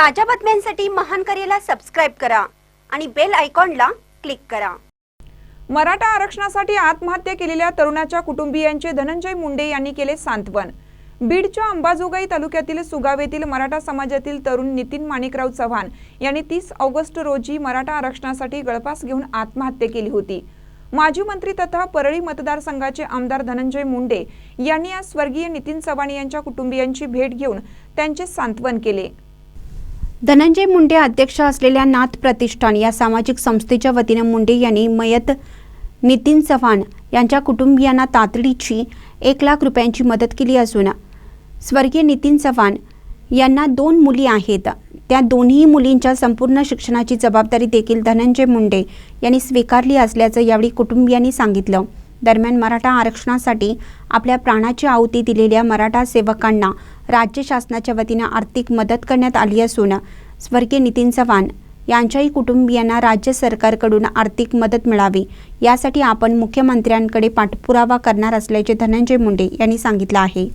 ताज्या बातम्यांसाठी महान करेला सबस्क्राईब करा आणि बेल आयकॉनला क्लिक करा. मराठा आरक्षणासाठी आत्महत्या केलेल्या तरुणाच्या कुटुंबियांचे धनंजय मुंडे यांनी केले सांत्वन. बीडच्या अंबाजोगाई तालुक्यातील सुगावेतील मराठा समाजातील तरुण नितीन माणिकराव चव्हाण यांनी तीस ऑगस्ट रोजी मराठा आरक्षणासाठी गळफास घेऊन आत्महत्या केली होती. माजी मंत्री तथा परळी मतदारसंघाचे आमदार धनंजय मुंडे यांनी आज स्वर्गीय नितीन चव्हाण यांच्या कुटुंबियांची भेट घेऊन त्यांचे सांत्वन केले. धनंजय मुंडे अध्यक्ष असलेल्या नाथ प्रतिष्ठान या सामाजिक संस्थेच्या वतीनं मुंडे यांनी मयत नितीन चव्हाण यांच्या कुटुंबियांना तातडीची एक लाख रुपयांची मदत केली असून स्वर्गीय नितीन चव्हाण यांना दोन मुली आहेत. त्या दोन्ही मुलींच्या संपूर्ण शिक्षणाची जबाबदारी देखील धनंजय मुंडे यांनी स्वीकारली असल्याचं यावेळी कुटुंबियांनी सांगितलं. दरम्यान मराठा आरक्षणासाठी आपल्या प्राणाची आहुती दिलेल्या मराठा सेवकांना राज्य शासनाच्या वतीनं आर्थिक मदत करण्यात आली असून स्वर्गीय नितीन चव्हाण यांच्याही कुटुंबियांना राज्य सरकारकडून आर्थिक मदत मिळावी यासाठी आपण मुख्यमंत्र्यांकडे पाठपुरावा करणार असल्याचे धनंजय मुंडे यांनी सांगितलं आहे.